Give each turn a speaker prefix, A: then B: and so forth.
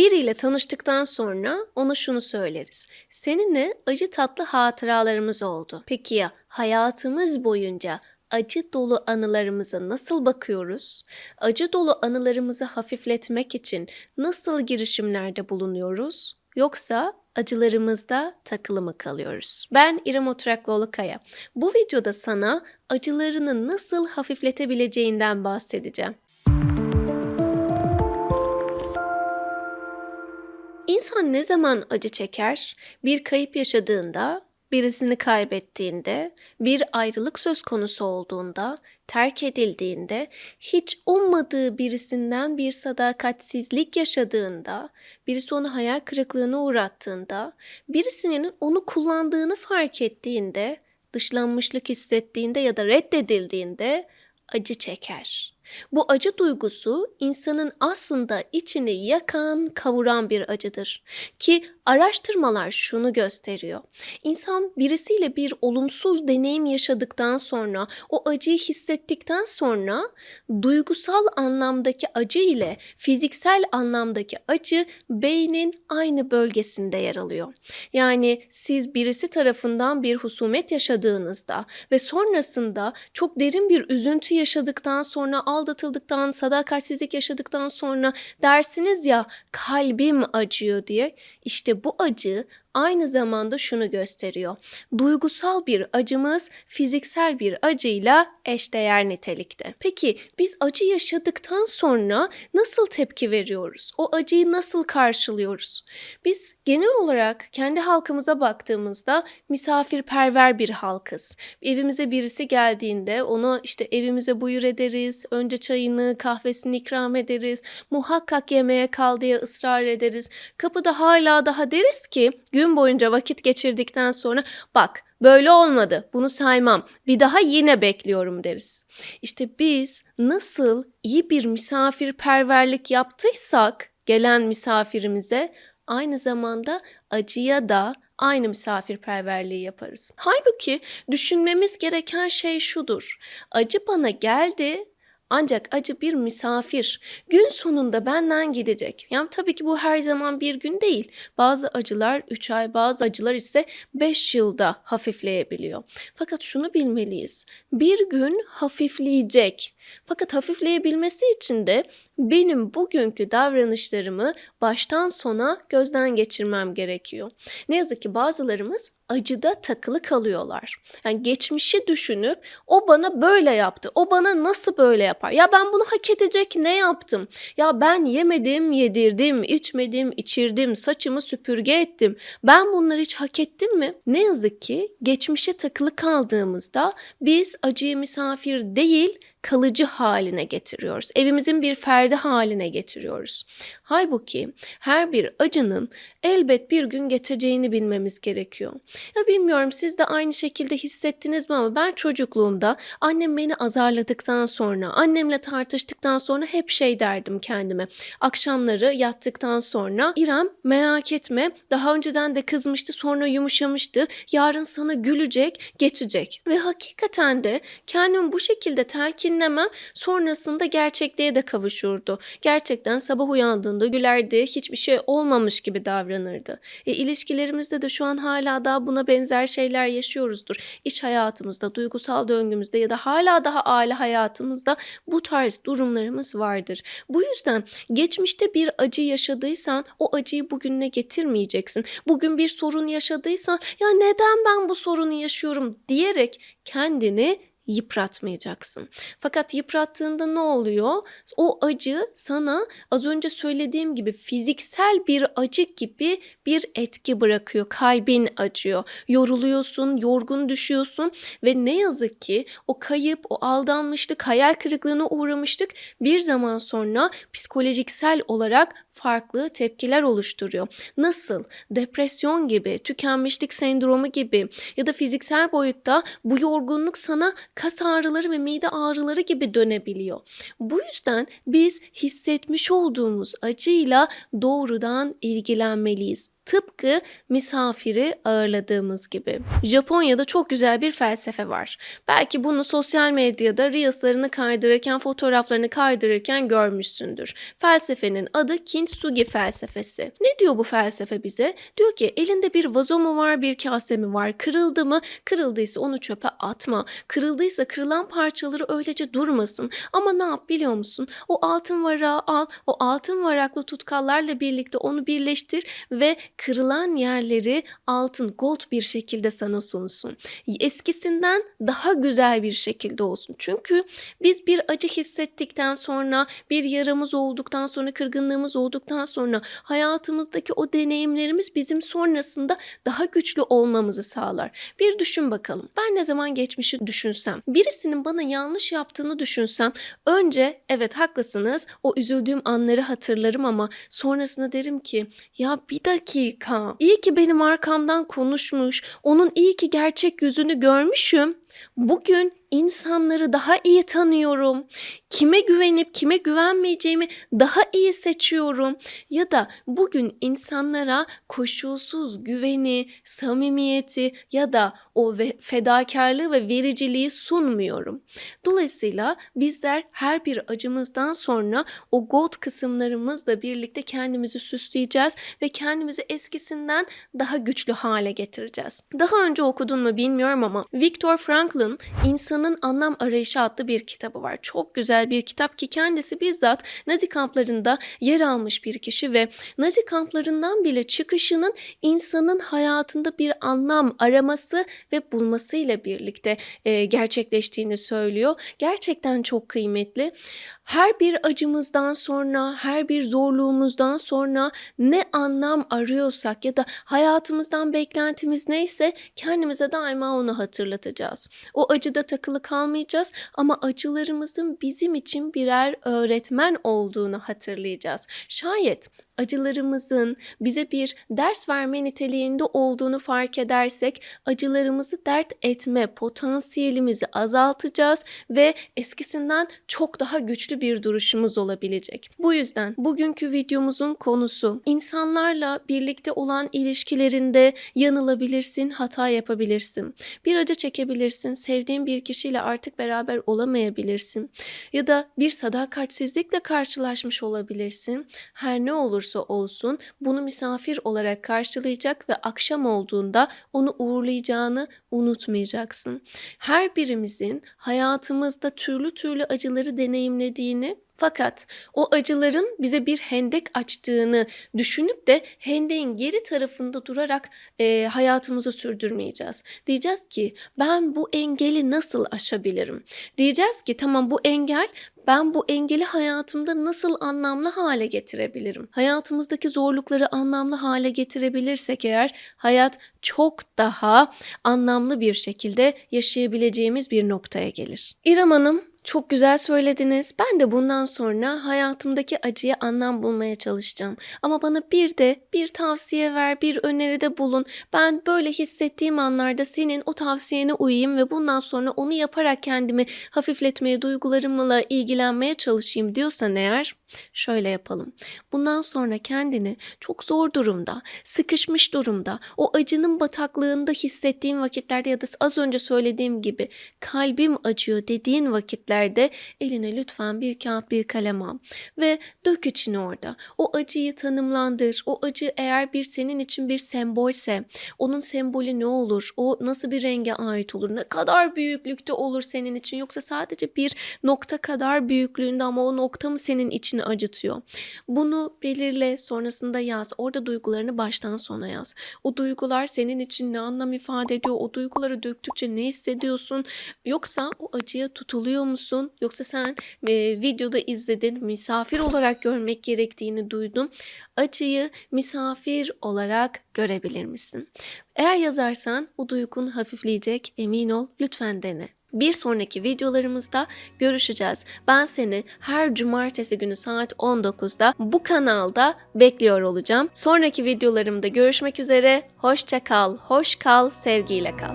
A: Biriyle tanıştıktan sonra ona şunu söyleriz. Seninle acı tatlı hatıralarımız oldu. Peki ya hayatımız boyunca acı dolu anılarımıza nasıl bakıyoruz? Acı dolu anılarımızı hafifletmek için nasıl girişimlerde bulunuyoruz? Yoksa acılarımızda takılı mı kalıyoruz? Ben İrem Oturaklıoğlu Kaya. Bu videoda sana acılarını nasıl hafifletebileceğinden bahsedeceğim. İnsan ne zaman acı çeker? Bir kayıp yaşadığında, birisini kaybettiğinde, bir ayrılık söz konusu olduğunda, terk edildiğinde, hiç ummadığı birisinden bir sadakatsizlik yaşadığında, birisi onu hayal kırıklığına uğrattığında, birisinin onu kullandığını fark ettiğinde, dışlanmışlık hissettiğinde ya da reddedildiğinde acı çeker. Bu acı duygusu insanın aslında içini yakan, kavuran bir acıdır. Ki araştırmalar şunu gösteriyor. İnsan birisiyle bir olumsuz deneyim yaşadıktan sonra, o acıyı hissettikten sonra duygusal anlamdaki acı ile fiziksel anlamdaki acı beynin aynı bölgesinde yer alıyor. Yani siz birisi tarafından bir husumet yaşadığınızda ve sonrasında çok derin bir üzüntü yaşadıktan sonra aldatıldıktan, sadakatsizlik yaşadıktan sonra dersiniz ya kalbim acıyor diye. İşte bu acı aynı zamanda şunu gösteriyor. Duygusal bir acımız fiziksel bir acıyla eşdeğer nitelikte. Peki biz acı yaşadıktan sonra nasıl tepki veriyoruz? O acıyı nasıl karşılıyoruz? Biz genel olarak kendi halkımıza baktığımızda misafirperver bir halkız. Evimize birisi geldiğinde onu işte evimize buyur ederiz. Önce çayını, kahvesini ikram ederiz. Muhakkak yemeğe kal diye ısrar ederiz. Kapıda hala daha deriz ki gün boyunca vakit geçirdikten sonra bak böyle olmadı bunu saymam bir daha yine bekliyorum deriz. İşte biz nasıl iyi bir misafirperverlik yaptıysak gelen misafirimize aynı zamanda acıya da aynı misafirperverliği yaparız. Halbuki düşünmemiz gereken şey şudur. Acı bana geldi ancak acı bir misafir. Gün sonunda benden gidecek. Yani tabii ki bu her zaman bir gün değil. Bazı acılar 3 ay, bazı acılar ise 5 yılda hafifleyebiliyor. Fakat şunu bilmeliyiz. Bir gün hafifleyecek. Fakat hafifleyebilmesi için de benim bugünkü davranışlarımı baştan sona gözden geçirmem gerekiyor. Ne yazık ki bazılarımız acıda takılı kalıyorlar. Yani geçmişi düşünüp o bana böyle yaptı. O bana nasıl böyle yapar? Ya ben bunu hak edecek ne yaptım? Ya ben yemedim, yedirdim, içmedim, içirdim, saçımı süpürge ettim. Ben bunları hiç hak ettim mi? Ne yazık ki geçmişe takılı kaldığımızda biz acıya misafir değil, kalıcı haline getiriyoruz. Evimizin bir ferdi haline getiriyoruz. Halbuki her bir acının elbet bir gün geçeceğini bilmemiz gerekiyor. Ya bilmiyorum siz de aynı şekilde hissettiniz mi ama ben çocukluğumda annem beni azarladıktan sonra, annemle tartıştıktan sonra hep şey derdim kendime. Akşamları yattıktan sonra İrem merak etme daha önceden de kızmıştı sonra yumuşamıştı. Yarın sana gülecek, geçecek. Ve hakikaten de kendimi bu şekilde telkinlemem sonrasında gerçekliğe de kavuşurdu. Gerçekten sabah uyandığında gülerdi, hiçbir şey olmamış gibi davranırdı. E, ilişkilerimizde de şu an hala daha buna benzer şeyler yaşıyoruzdur. İş hayatımızda, duygusal döngümüzde ya da hala daha aile hayatımızda bu tarz durumlarımız vardır. Bu yüzden geçmişte bir acı yaşadıysan o acıyı bugününe getirmeyeceksin. Bugün bir sorun yaşadıysan ya neden ben bu sorunu yaşıyorum diyerek kendini yıpratmayacaksın. Fakat yıprattığında ne oluyor? O acı sana az önce söylediğim gibi fiziksel bir acı gibi bir etki bırakıyor. Kalbin acıyor. Yoruluyorsun, yorgun düşüyorsun ve ne yazık ki o kayıp, o aldanmışlık, hayal kırıklığına uğramıştık bir zaman sonra psikolojiksel olarak farklı tepkiler oluşturuyor. Nasıl? Depresyon gibi, tükenmişlik sendromu gibi ya da fiziksel boyutta bu yorgunluk sana kas ağrıları ve mide ağrıları gibi dönebiliyor. Bu yüzden biz hissetmiş olduğumuz acıyla doğrudan ilgilenmeliyiz Tıpkı misafiri ağırladığımız gibi. Japonya'da çok güzel bir felsefe var. Belki bunu sosyal medyada reels'larını kaydırırken, fotoğraflarını kaydırırken görmüşsündür. Felsefenin adı Kintsugi felsefesi. Ne diyor bu felsefe bize? Diyor ki elinde bir vazo mu var, bir kase mi var? Kırıldı mı? Kırıldıysa onu çöpe atma. Kırıldıysa kırılan parçaları öylece durmasın. Ama ne yap biliyor musun? O altın varağı al, o altın varaklı tutkallarla birlikte onu birleştir ve kırılan yerleri altın, gold bir şekilde sana sunsun. Eskisinden daha güzel bir şekilde olsun. Çünkü biz bir acı hissettikten sonra, bir yaramız olduktan sonra, kırgınlığımız olduktan sonra hayatımızdaki o deneyimlerimiz bizim sonrasında daha güçlü olmamızı sağlar. Bir düşün bakalım. Ben ne zaman geçmişi düşünsem, birisinin bana yanlış yaptığını düşünsem, önce evet haklısınız o üzüldüğüm anları hatırlarım ama sonrasında derim ki ya bir dakika iyi ki benim arkamdan konuşmuş, onun iyi ki gerçek yüzünü görmüşüm. Bugün insanları daha iyi tanıyorum. Kime güvenip kime güvenmeyeceğimi daha iyi seçiyorum. Ya da bugün insanlara koşulsuz güveni, samimiyeti ya da o fedakarlığı ve vericiliği sunmuyorum. Dolayısıyla bizler her bir acımızdan sonra o gold kısımlarımızla birlikte kendimizi süsleyeceğiz ve kendimizi eskisinden daha güçlü hale getireceğiz. Daha önce okudun mu bilmiyorum ama Viktor Frankl'ın İnsanın Anlam Arayışı adlı bir kitabı var. Çok güzel bir kitap ki kendisi bizzat Nazi kamplarında yer almış bir kişi ve Nazi kamplarından bile çıkışının insanın hayatında bir anlam araması ve bulmasıyla birlikte e, gerçekleştiğini söylüyor. Gerçekten çok kıymetli. Her bir acımızdan sonra, her bir zorluğumuzdan sonra ne anlam arıyorsak ya da hayatımızdan beklentimiz neyse kendimize daima onu hatırlatacağız. O acıda takılı kalmayacağız ama acılarımızın bizim için birer öğretmen olduğunu hatırlayacağız. Şayet acılarımızın bize bir ders verme niteliğinde olduğunu fark edersek acılarımızı dert etme potansiyelimizi azaltacağız ve eskisinden çok daha güçlü bir duruşumuz olabilecek. Bu yüzden bugünkü videomuzun konusu insanlarla birlikte olan ilişkilerinde yanılabilirsin, hata yapabilirsin. Bir acı çekebilirsin, sevdiğin bir kişiyle artık beraber olamayabilirsin ya da bir sadakatsizlikle karşılaşmış olabilirsin. Her ne olursa olsun bunu misafir olarak karşılayacak ve akşam olduğunda onu uğurlayacağını unutmayacaksın. Her birimizin hayatımızda türlü türlü acıları deneyimlediğini fakat o acıların bize bir hendek açtığını düşünüp de hendeğin geri tarafında durarak e, hayatımızı sürdürmeyeceğiz. Diyeceğiz ki ben bu engeli nasıl aşabilirim? Diyeceğiz ki tamam bu engel ben bu engeli hayatımda nasıl anlamlı hale getirebilirim? Hayatımızdaki zorlukları anlamlı hale getirebilirsek eğer hayat çok daha anlamlı bir şekilde yaşayabileceğimiz bir noktaya gelir. İrem Hanım çok güzel söylediniz. Ben de bundan sonra hayatımdaki acıya anlam bulmaya çalışacağım. Ama bana bir de bir tavsiye ver, bir öneride bulun. Ben böyle hissettiğim anlarda senin o tavsiyene uyayım ve bundan sonra onu yaparak kendimi hafifletmeye, duygularımla ilgilenmeye çalışayım diyorsan eğer şöyle yapalım. Bundan sonra kendini çok zor durumda, sıkışmış durumda, o acının bataklığında hissettiğin vakitlerde ya da az önce söylediğim gibi kalbim acıyor dediğin vakitlerde eline lütfen bir kağıt bir kalem al ve dök içini orada. O acıyı tanımlandır. O acı eğer bir senin için bir sembolse onun sembolü ne olur? O nasıl bir renge ait olur? Ne kadar büyüklükte olur senin için? Yoksa sadece bir nokta kadar büyüklüğünde ama o nokta mı senin için acıtıyor? Bunu belirle sonrasında yaz. Orada duygularını baştan sona yaz. O duygular senin için ne anlam ifade ediyor? O duyguları döktükçe ne hissediyorsun? Yoksa o acıya tutuluyor musun? Yoksa sen e, videoda izledin, misafir olarak görmek gerektiğini duydun. Acıyı misafir olarak görebilir misin? Eğer yazarsan o duygun hafifleyecek emin ol lütfen dene. Bir sonraki videolarımızda görüşeceğiz. Ben seni her cumartesi günü saat 19'da bu kanalda bekliyor olacağım. Sonraki videolarımda görüşmek üzere. Hoşça kal, hoş kal, sevgiyle kal.